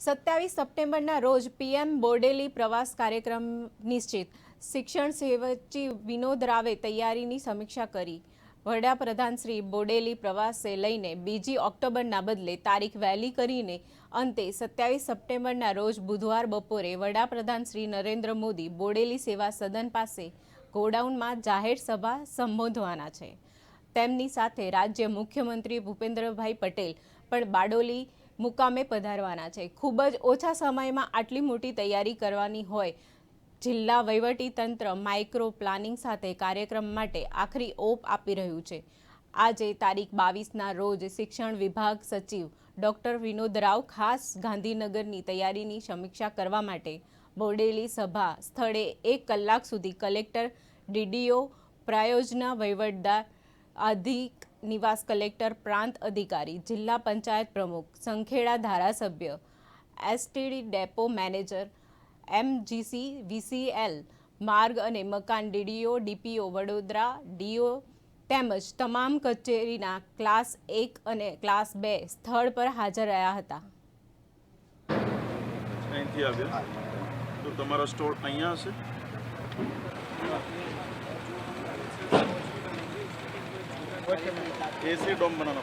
સત્યાવીસ સપ્ટેમ્બરના રોજ પીએમ બોડેલી પ્રવાસ કાર્યક્રમ નિશ્ચિત. શિક્ષણ સચિવ વિનોદ રાવે તૈયારીની સમીક્ષા કરી. વડાપ્રધાન શ્રી બોડેલી પ્રવાસે લઈને બીજી ઓક્ટોબરના બદલે તારીખ વહેલી કરીને અંતે સત્યાવીસ સપ્ટેમ્બરના રોજ બુધવાર બપોરે વડાપ્રધાન શ્રી નરેન્દ્ર મોદી બોડેલી સેવા સદન પાસે ગોડાઉનમાં જાહેર સભા સંબોધવાના છે. તેમની સાથે રાજ્ય મુખ્યમંત્રી ભૂપેન્દ્રભાઈ પટેલ, પણ બારડોલી મુકામે પધારવાના છે. ખૂબ જ ઓછા સમયમાં આટલી મોટી તૈયારી કરવાની હોય, જિલ્લા તંત્ર માઇક્રો પ્લાનિંગ સાથે કાર્યક્રમ માટે આખરી ઓપ આપી રહ્યું છે. આજે તારીખ બાવીસના રોજ શિક્ષણ વિભાગ સચિવ ડૉક્ટર વિનોદ રાવ ખાસ ગાંધીનગરની તૈયારીની સમીક્ષા કરવા માટે બોડેલી સભા સ્થળે એક કલાક સુધી કલેક્ટર, ડીડીઓ, પ્રાયોજના વહીવટદાર, અધિક નિવાસ કલેક્ટર, પ્રાંત અધિકારી, જિલ્લા પંચાયત પ્રમુખ, સંખેડા ધારાસભ્ય, STD depot manager, MGC, VCL, માર્ગ અને મકાન ડીડીઓ, ડીપીઓ, વડોદરા, ડીઓ તેમજ તમામ કચેરીના ક્લાસ એક અને ક્લાસ બે સ્થળ પર હાજર રહ્યા હતા. અહીંથી આવ્યા? તો તમારો સ્ટોર અહીંયા હશે? A C dome ಬನ್ನೋಣ